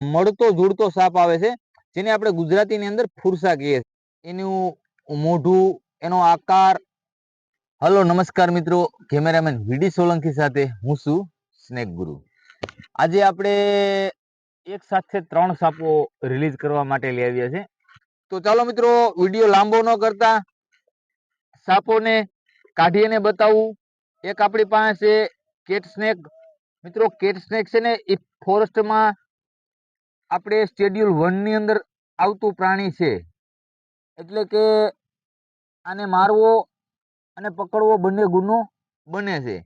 મળતો જુડતો સાપ આવે છે, જેને આપણે ગુજરાતીની અંદર ફુરસા કહીએ એનું મોઢું, એનો આકાર. હલો, નમસ્કાર મિત્રો. કેમેરામેન વીડી સોલંકી સાથે હું છું સ્નેક ગુરુ આજે આપણે એક સાથે ત્રણ સાપો રિલીઝ કરવા માટે લઈ આવ્યા છે. તો ચાલો મિત્રો, વીડિયો લાંબો ન કરતા. સાપોને કાઢીને બતાવું. એક આપણી પાસે કેટ સ્નેક મિત્રો કેટ સ્નેક છે ને, એ ફોરેસ્ટમાં આપણે સ્ટેડ્યુલ વનની અંદર આવતું પ્રાણી છે. એટલે કે આને મારવો અને પકડવો બંને ગુનો બને છે.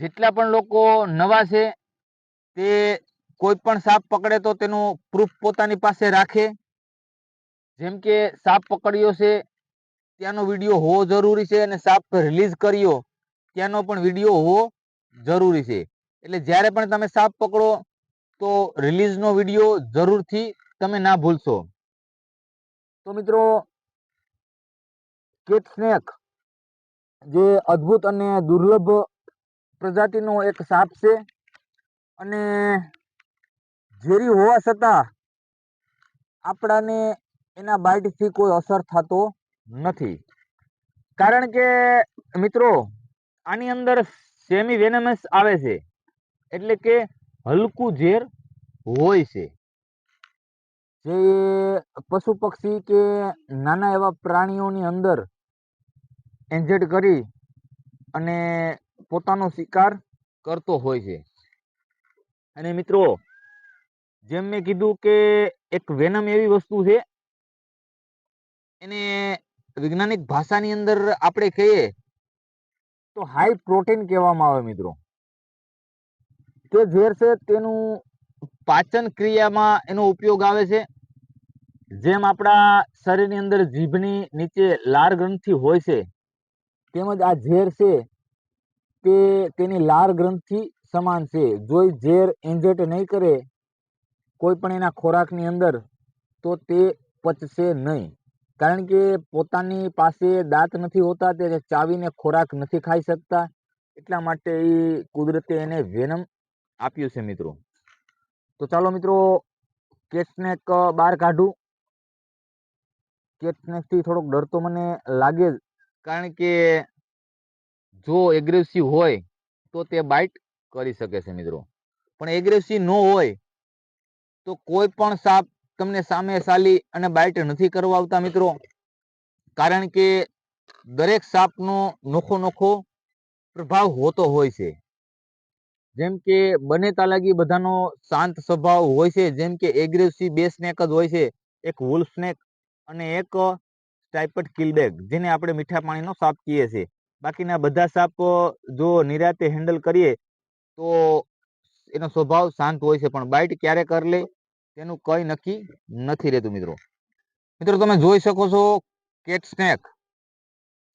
જેટલા પણ લોકો નવા છે, તે કોઈ પણ સાપ પકડે તો તેનું પ્રૂફ પોતાની પાસે રાખે. જેમ કે સાપ પકડ્યો છે, ત્યાંનો વીડિયો હોવો જરૂરી છે અને સાપ રિલીઝ કર્યો, ત્યાંનો પણ વીડિયો હોવો જરૂરી છે. એટલે જ્યારે પણ તમે સાપ પકડો તો રિલીઝનો વીડિયો જરૂરથી તમે ના ભૂલશો. તો મિત્રો, કેટ સ્નેક જે અદ્ભુત અને દુર્લભ પ્રજાતિનો એક સાપ છે અને ઝેરી હોવા છતાં આપણાને એના બાઇટથી કોઈ અસર થતો નથી. કારણ કે, મિત્રો, આની અંદર સેમી વેનમસ આવે છે. એટલે કે હલકું ઝેર હોય છે. જે પશુ પક્ષી કે નાના એવા પ્રાણીઓની અંદર એન્જેટ કરી અને પોતાનો શિકાર કરતો હોય છે. અને મિત્રો, જેમ મેં કીધું કે એક વેનમ એવી વસ્તુ છે, એને વૈજ્ઞાનિક ભાષાની અંદર આપણે કહીએ તો હાઈ પ્રોટીન કહેવામાં આવે મિત્રો. તે ઝેર છે તેનું પાચન ક્રિયામાં એનો ઉપયોગ આવે છે. જેમ આપણા શરીરની અંદર જીભની નીચે લાર ગ્રંથિ હોય છે, તેમજ આ ઝેર છે તે તેની લાર ગ્રંથિ સમાન છે. જો એ ઝેર એન્જેટ નહીં કરે કોઈ પણ એના ખોરાકની અંદર, તો તે પચશે નહીં. કારણ કે પોતાની પાસે દાંત નથી હોતા, તે ચાવીને ખોરાક નથી ખાઈ શકતા. એટલા માટે એ કુદરતે એને વેનમ આપ્યું છે મિત્રો. તો ચાલો મિત્રો, કેટ સ્નેક બહાર કાઢું. કેટ સ્નેકથી થોડોક ડર તો મને લાગે જ. કારણ કે જો એગ્રેસિવ હોય, તો તે બાઇટ કરી શકે છે મિત્રો. પણ એગ્રેસિવ ન હોય, તો કોઈ પણ સાપ તમને સામે સાલી અને બાઇટ નથી કરવા આવતા મિત્રો. કારણ કે દરેક સાપનો નોખો નોખો પ્રભાવ હોતો હોય છે. જેમ કે બને તાલાગી બધાનો શાંત સ્વભાવ હોય છે, જેમ કે એગ્રેસિવ બે સ્નેક જ હોય છે, એક વુલ સ્નેક અને એક સ્ટાઇપટ કિલબેગ જેને આપણે મીઠા પાણીનો સાપ કહીએ છીએ. બાકીના બધા સાપ જો નિરાતે હેન્ડલ કરીએ, તો એનો સ્વભાવ શાંત હોય છે, પણ બાઇટ ક્યારે કરી લે, તેનું કંઈ નક્કી નથી રહેતું, મિત્રો. મિત્રો, તમે જોઈ શકો છો કેટ સ્નેક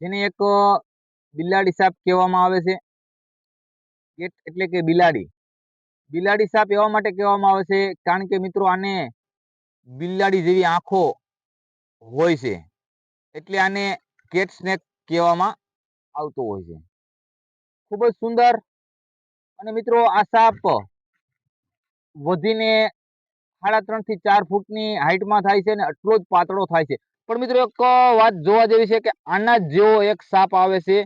જેને એક બિલાડી સાપ કહેવામાં આવે છે. કેટ એટલે કે બિલાડી. બિલાડી સાપ એવા માટે કહેવામાં આવે છે, કારણ કે મિત્રો આને બિલાડી જેવી આંખો હોય છે. એટલે આને કેટ સ્નેક કહેવામાં આવતો હોય છે. ખૂબ જ સુંદર અને મિત્રો આ સાપ વધીને સાડા ત્રણથી ચાર ફૂટની હાઇટમાં થાય છે અને આટલો જ પાતળો થાય છે. પણ મિત્રો એક વાત જોવા જેવી છે કે આના જેવો એક સાપ આવે છે,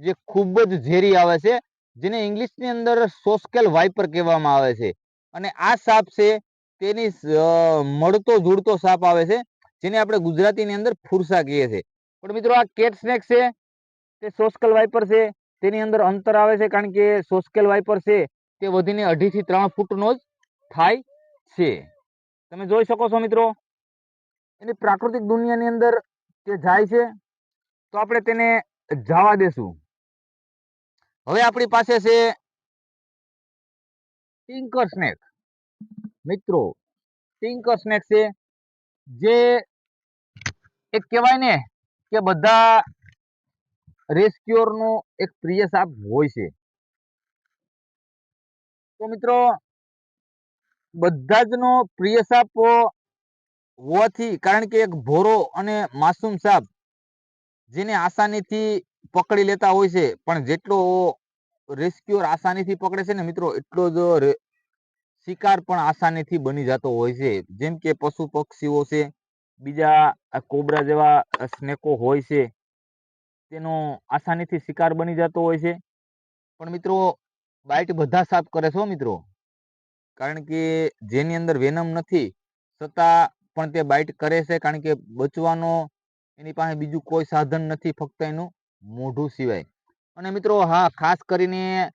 જે ખૂબ જ ઝેરી આવે છે જેને ઇંગ્લિશની અંદર સોસ્કેલ વાઇપર કહેવામાં આવે છે. અને આ સાપ છે તેની મળતો જુડતો સાપ આવે છે, જેને આપણે ગુજરાતીની અંદર ફુરસા કહીએ છીએ પણ મિત્રો આ કેટ સ્નેક છે, તે સોસ્કેલ વાઇપર છે, તેની અંદર અંતર આવે છે કારણ કે સોસ્કેલ વાઇપર છે, તે વધીને અઢીથી ત્રણ ફૂટનો જ થાય છે. તમે જોઈ શકો છો મિત્રો, એની પ્રાકૃતિક દુનિયાની અંદર તે જાય છે, તો આપણે તેને જવા દેશું. હવે આપણી પાસે છે ટિંકર સ્નેક મિત્રો ટિંકર સ્નેક છે જે એક કહેવાય ને કે બધા રેસ્ક્યોરનો એક પ્રિય સાપ હોય છે. તો મિત્રો બધા જનો પ્રિય સાપ હોવાથી, કારણ કે એક ભોરો અને માસૂમ સાપ જેને આસાનીથી પકડી લેતા હોય છે. પણ જેટલો રેસ્ક્યુઅર આસાનીથી પકડે છે ને મિત્રો, એટલો જ શિકાર પણ આસાનીથી બની જતો હોય છે. જેમ કે પશુ પક્ષીઓ છે, બીજા કોબરા જેવા સ્નેકો હોય છે, તેનો આસાનીથી શિકાર બની જતો હોય છે. પણ મિત્રો બાઇટ બધા સાફ કરે છે મિત્રો. કારણ કે જેની અંદર વેનમ નથી છતાં પણ તે બાઇટ કરે છે. કારણ કે બચવાનો એની પાસે બીજું કોઈ સાધન નથી ફક્ત એનું. મોઢું સિવાય. અને મિત્રો, હા, ખાસ કરીને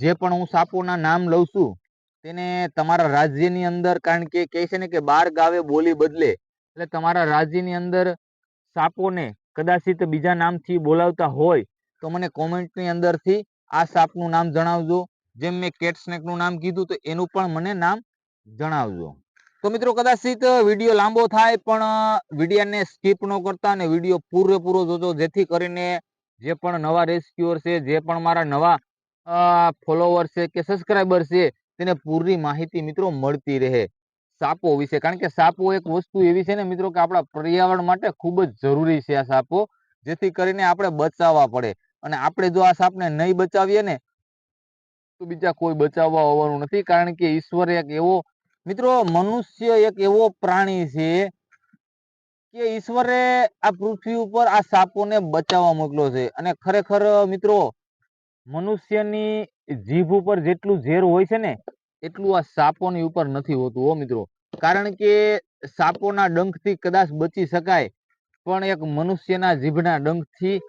જે પણ હું સાપોના નામ લઉં છું, તેને તમારા રાજ્યની અંદર, કારણ કે કહે છે ને કે બાર ગાવે બોલી બદલે, એટલે તમારા રાજ્યની અંદર સાપોને કદાચિત બીજા નામથી બોલાવતા હોય, તો મને કોમેન્ટની અંદરથી આ સાપનું નામ જણાવજો. જેમ મેં કેટ સ્નેકનું નામ કીધું, તો એનું પણ મને નામ જણાવજો. તો મિત્રો, કદાચિત વીડિયો લાંબો થાય, પણ વિડીયાને સ્કીપ ન કરતા અને વીડિયો પૂરેપૂરો જોજો, જેથી કરીને જે પણ નવા રેસ્ક્યુઅર છે, જે પણ મારા નવા ફોલોવર છે કે સબસ્ક્રાઈબર છે, તેને પૂરી માહિતી મિત્રો મળતી રહે. સાપો વિશે, કારણ કે સાપો એક વસ્તુ એવી છે ને મિત્રો કે આપણા પર્યાવરણ માટે ખૂબ જ જરૂરી છે આ સાપો, જેથી કરીને આપણે બચાવવા પડે. અને આપણે જો આ સાપને નહીં બચાવીએ ને, તો બીજા કોઈ બચાવવા આવવાનું નથી, કારણ કે ઈશ્વર એક એવો, મિત્રો મનુષ્ય એક એવો પ્રાણી છે કે ઈશ્વરે આ પૃથ્વી ઉપર આ સાપોને બચાવવા મોકલો છે. અને ખરેખર, મિત્રો, મનુષ્યની જીભ ઉપર જેટલું ઝેર હોય છે ને, એટલું આ સાપોની ઉપર નથી હોતું, હો, મિત્રો. કારણ કે સાપોના ડંખથી કદાચ બચી શકાય, પણ એક મનુષ્યના જીભના ડંખથી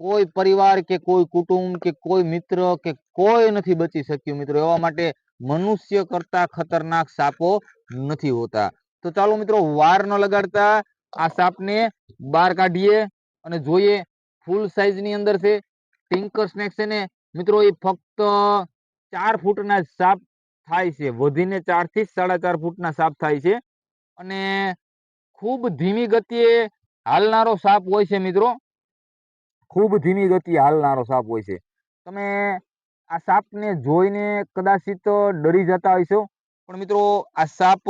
કોઈ પરિવાર કે કોઈ કુટુંબ કે કોઈ મિત્ર કે કોઈ નથી બચી શક્યું, મિત્રો. એવા માટે મનુષ્ય કરતા ખતરનાક સાપો નથી હોતા. તો ચાલો, મિત્રો, વાર ન લગાડતા આ સાપને બહાર કાઢીએ અને જોઈએ ફૂલ સાઇઝની અંદર છે. ટિંકર સ્નેક છે ને, મિત્રો, એ ફક્ત ચાર ફૂટના સાપ થાય છે. વધીને ચારથી સાડા ચાર ફૂટના સાપ થાય છે. અને ખૂબ ધીમી ગતિએ હાલનારો સાપ હોય છે, મિત્રો. ખૂબ ધીમી ગતિએ હાલનારો સાપ હોય છે. તમે આ સાપને જોઈને કદાચિત ડરી જતા હશો. પણ મિત્રો, આ સાપ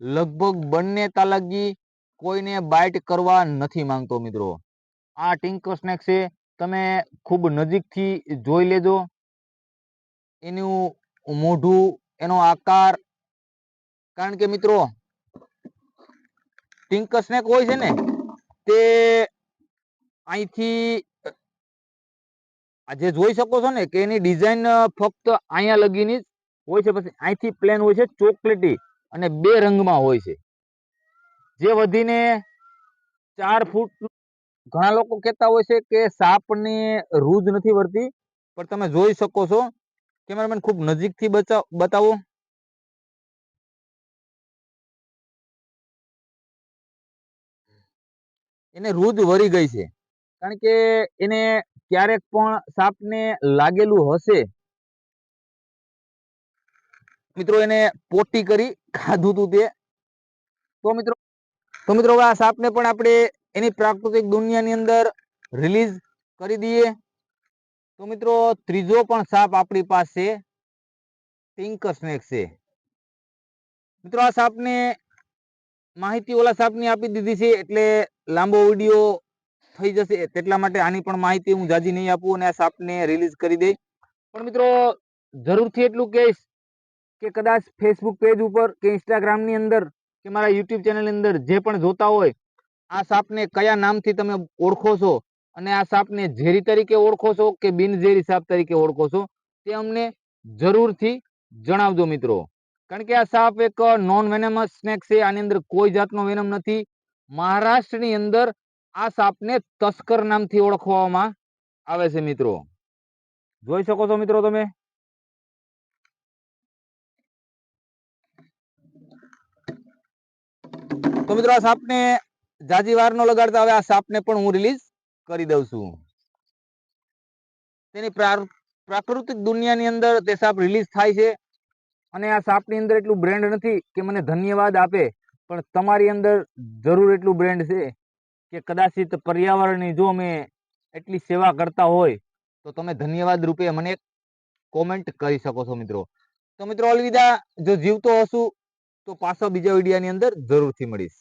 લગભગ બંને તાલાગી કોઈને બાઇટ કરવા નથી માંગતો મિત્રો. આ ટિંકર સ્નેક છે, તમે ખૂબ નજીકથી જોઈ લેજો. એનું મોઢું, એનો આકાર, કારણ કે મિત્રો ટિંકર સ્નેક હોય છે ને, તે અહીંથી જે જોઈ શકો છો ને, કે એની ડિઝાઇન ફક્ત અહીંયા લગીની હોય છે, પછી અહીંથી પ્લેન હોય છે ચોકલેટી અને બે રંગમાં હોય છે. જે વધીને ચાર ફૂટ ઘણા લોકો કહેતા હોય છે કે સાપને રૂજ નથી વળતી, પણ તમે જોઈ શકો છો. કેમેરામેન, ખૂબ નજીકથી બતાવો. એને રૂજ વળી ગઈ છે. કારણ કે એને ક્યારેક પણ સાપને લાગેલું હશે. મિત્રો, એને પોટી કરી ખાધું તું તે. તો મિત્રો તો મિત્રો આ સાપને પણ આપણે એની પ્રાકૃતિક દુનિયાની અંદર રિલીઝ કરી દઈએ. તો મિત્રો ત્રીજો પણ સાપ આપણી પાસે ટિંકર સ્નેક છે. મિત્રો આ સાપને માહિતી ઓલા સાપની આપી દીધી છે એટલે લાંબો વીડિયો થઈ જશે તેટલા માટે આની પણ માહિતી હું જાજી નહીં આપું અને આ સાપને રિલીઝ કરી દઈ પણ મિત્રો જરૂરથી એટલું કહીશ કે કદાચ ફેસબુક પેજ ઉપર કે ઇન્સ્ટાગ્રામની અંદર કે મારા યુટ્યુબ ચેનલની અંદર જે પણ જોતા હોય, આ સાપને કયા નામથી તમે ઓળખો છો અને આ સાપને ઝેરી તરીકે ઓળખો છો કે બિનઝેરી સાપ તરીકે ઓળખો છો, તે અમને જરૂરથી જણાવજો મિત્રો. કારણ કે આ સાપ એક નોન વેનેમસ સ્નેક છે, આની અંદર કોઈ જાતનો વેનમ નથી. મહારાષ્ટ્રની અંદર આ સાપને તસ્કર નામથી ઓળખવામાં આવે છે મિત્રો. જોઈ શકો છો મિત્રો તમે? તો મિત્રો આ સાપને જાજી વાર નો લગાડતા હવે આ સાપને પણ હું રિલીઝ કરી દઉં છું. તેની પ્રાકૃતિક દુનિયાની અંદર તે સાપ રિલીઝ થાય છે અને આ સાપની અંદર એટલું બ્રેન્ડ નથી કે મને ધન્યવાદ આપે, પણ તમારી અંદર જરૂર એટલું બ્રેન્ડ છે કે કદાચિત પર્યાવરણની જો અમે એટલી સેવા કરતા હોય તો તમે ધન્યવાદ રૂપે મને કોમેન્ટ કરી શકો છો મિત્રો. તો મિત્રો, અલવિદા, જો જીવતો હશું તો પાછો બીજા વિડીયોની અંદર જરૂરથી મળીશ.